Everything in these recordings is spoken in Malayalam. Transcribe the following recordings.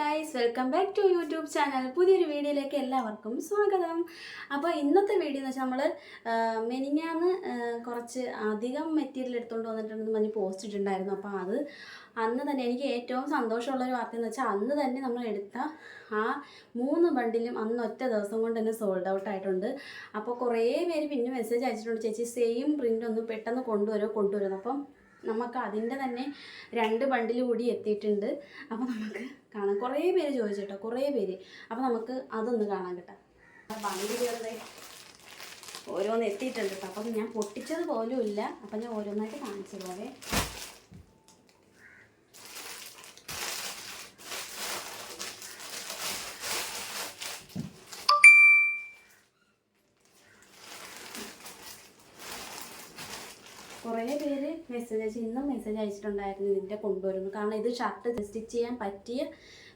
Guys welcome back to YouTube channel പുതിയൊരു വീഡിയോയിലേക്ക് എല്ലാവർക്കും സ്വാഗതം. അപ്പോൾ ഇന്നത്തെ വീഡിയോ എന്ന് വെച്ചാൽ നമ്മൾ മെനിഞ്ഞാന്ന് കുറച്ച് അധികം മെറ്റീരിയൽ എടുത്തുകൊണ്ട് വന്നിട്ടുണ്ടെന്ന് പറഞ്ഞ് പോസ്റ്റ് ഇട്ടിട്ടുണ്ടായിരുന്നു. അപ്പോൾ അത് അന്ന് തന്നെ എനിക്ക് ഏറ്റവും സന്തോഷമുള്ള ഒരു വാർത്ത എന്ന് വെച്ചാൽ അന്ന് തന്നെ നമ്മൾ എടുത്ത ആ മൂന്ന് ബണ്ടിലും അന്ന് ഒറ്റ ദിവസം കൊണ്ട് തന്നെ സോൾഡ് ഔട്ട് ആയിട്ടുണ്ട്. അപ്പോൾ കുറേ പേര് പിന്നെ മെസ്സേജ് അയച്ചിട്ടുണ്ട് ചേച്ചി സെയിം പ്രിന്റ് ഒന്ന് പെട്ടെന്ന് കൊണ്ടുവരുമോ കൊണ്ടുവരുന്നു അപ്പം നമുക്ക് അതിന്റെ തന്നെ രണ്ട് ബണ്ടിൽ കൂടി എത്തിയിട്ടുണ്ട്. അപ്പോൾ നമുക്ക് കാണാം. കുറേ പേര് ചോദിച്ചിട്ടോ കുറേ പേര്. അപ്പോൾ നമുക്ക് അതൊന്ന് കാണാൻ കിട്ടാം. ബണ്ടിൽ വെറുതെ ഓരോന്ന് എത്തിയിട്ടുണ്ട് കേട്ടോ. അപ്പം ഞാൻ പൊട്ടിച്ചത് പോലും ഇല്ല. അപ്പം ഞാൻ ഓരോന്നായിട്ട് കാണിച്ചു പോവേ കുറേ പേര് മെസ്സേജ് അയച്ചു ഇന്നും മെസ്സേജ് അയച്ചിട്ടുണ്ടായിരുന്നു ഇതിന്റെ കൊണ്ടുവരുന്നു. കാരണം ഇത് ഷർട്ട് സ്റ്റിച്ച് ചെയ്യാൻ പറ്റിയ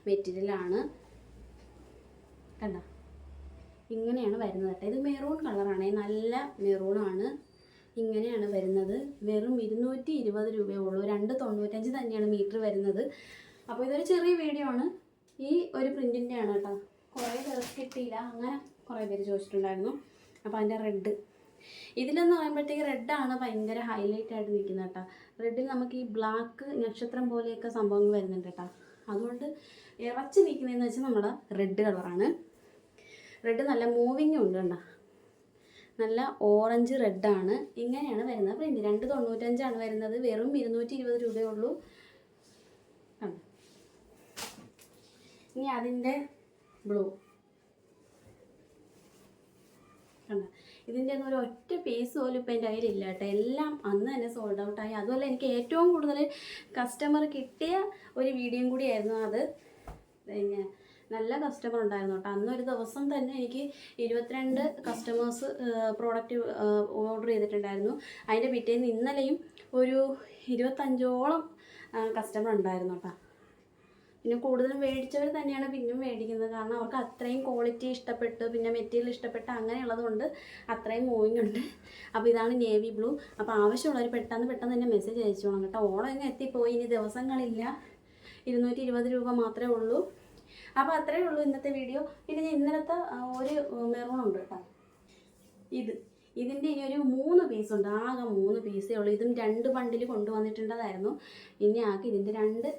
മെറ്റീരിയലാണ് കണ്ട? ഇങ്ങനെയാണ് വരുന്നത് കേട്ടോ. ഇത് മെറൂൺ കളറാണ് നല്ല മെറൂണാണ് ഇങ്ങനെയാണ് വരുന്നത്. വെറും ഇരുന്നൂറ്റി ഇരുപത് രൂപയേ ഉള്ളൂ രണ്ട് തൊണ്ണൂറ്റഞ്ച് തന്നെയാണ് മീറ്റർ വരുന്നത്. അപ്പോൾ ഇതൊരു ചെറിയ വീഡിയോ ആണ്. ഈ ഒരു പ്രിന്റിന്റെ ആണ് കേട്ടോ. കുറേ പേർക്ക് കിട്ടിയില്ല. അങ്ങനെ കുറേ പേര് ചോദിച്ചിട്ടുണ്ടായിരുന്നു. അപ്പോൾ അതിന്റെ റെഡ് ഇതിലെന്ന് പറയുമ്പോഴത്തേക്ക് റെഡാണ് ഭയങ്കര ഹൈലൈറ്റ് ആയിട്ട് നിൽക്കുന്നത് കേട്ടോ റെഡിൽ നമുക്ക് ഈ ബ്ലാക്ക് നക്ഷത്രം പോലെയൊക്കെ സംഭവങ്ങൾ വരുന്നുണ്ട് കേട്ടോ അതുകൊണ്ട് ഇറച്ചി നിൽക്കുന്നതെന്ന് വെച്ചാൽ നമ്മുടെ റെഡ് കളറാണ് റെഡ് നല്ല മൂവിങ്ങും ഉണ്ട് കേട്ടോ നല്ല ഓറഞ്ച് റെഡാണ് ഇങ്ങനെയാണ് വരുന്നത് പ്രിന്റ് രണ്ട് തൊണ്ണൂറ്റഞ്ചാണ് വരുന്നത്. വെറും ഇരുന്നൂറ്റി ഇരുപത് രൂപയേ ഉള്ളൂ. ഇനി അതിന്റെ ബ്ലൂ കണ്ട? ഇതിന്റെ ഒന്നും ഒരു ഒറ്റ പീസ് പോലും ഇപ്പം എന്റെ കയ്യിലില്ല കേട്ടോ. എല്ലാം അന്ന് തന്നെ സോൾഡ് ഔട്ടായി അതുമല്ല എനിക്ക് ഏറ്റവും കൂടുതൽ കസ്റ്റമർ കിട്ടിയ ഒരു വീഡിയോയും കൂടിയായിരുന്നു അത്. പിന്നെ നല്ല കസ്റ്റമർ ഉണ്ടായിരുന്നു കേട്ടോ. അന്നൊരു ദിവസം തന്നെ എനിക്ക് ഇരുപത്തിരണ്ട് കസ്റ്റമേഴ്സ് പ്രോഡക്റ്റ് ഓർഡർ ചെയ്തിട്ടുണ്ടായിരുന്നു. അതിന്റെ പിറ്റേന്ന് ഇന്നലെയും ഒരു ഇരുപത്തഞ്ചോളം കസ്റ്റമർ ഉണ്ടായിരുന്നു കേട്ടോ. പിന്നെ കൂടുതലും മേടിച്ചവർ തന്നെയാണ് പിന്നെയും മേടിക്കുന്നത്. കാരണം അവർക്ക് അത്രയും ക്വാളിറ്റി ഇഷ്ടപ്പെട്ടു പിന്നെ മെറ്റീരിയൽ ഇഷ്ടപ്പെട്ട് അങ്ങനെയുള്ളതുകൊണ്ട് അത്രയും മൂവിങ് ഉണ്ട്. അപ്പോൾ ഇതാണ് നേവി ബ്ലൂ അപ്പോൾ ആവശ്യമുള്ളവർ പെട്ടെന്ന് പെട്ടെന്ന് തന്നെ മെസ്സേജ് അയച്ചോളാം കേട്ടോ. ഓണം ഇങ്ങനെ എത്തിപ്പോയി ഇനി ദിവസങ്ങളില്ല. ഇരുന്നൂറ്റി ഇരുപത് രൂപ മാത്രമേ ഉള്ളൂ. അപ്പോൾ അത്രയേ ഉള്ളൂ ഇന്നത്തെ വീഡിയോ പിന്നെ ഇന്നലത്തെ ഒരു മെറൂൺ ഉണ്ട് കേട്ടോ. ഇത്. ഇതിന്റെ ഇനി ഒരു മൂന്ന് പീസ് ഉണ്ട്. ആകെ മൂന്ന് പീസേ ഉള്ളൂ. ഇതും രണ്ട് ബണ്ടിൽ കൊണ്ടുവന്നിട്ടുണ്ടതായിരുന്നു ഇനി ആകെ ഇതിന്റെ രണ്ട്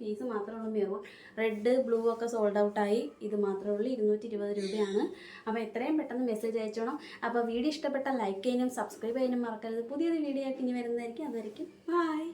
പീസ് മാത്രമേ ഉള്ളൂ മെറൂൺ റെഡ് ബ്ലൂ ഒക്കെ സോൾഡ് ഔട്ടായി ഇത് മാത്രമേ ഉള്ളൂ. ഇരുന്നൂറ്റി ഇരുപത് രൂപയാണ്. അപ്പോൾ എത്രയും പെട്ടെന്ന് മെസ്സേജ് അയച്ചോണം. അപ്പോൾ വീഡിയോ ഇഷ്ടപ്പെട്ടാൽ ലൈക്ക് ചെയ്യാനും സബ്സ്ക്രൈബ് ചെയ്യാനും മറക്കരുത്. പുതിയൊരു വീഡിയോ ആയിട്ട് ഇനി വരുന്നതായിരിക്കും. അതായിരിക്കും ബൈ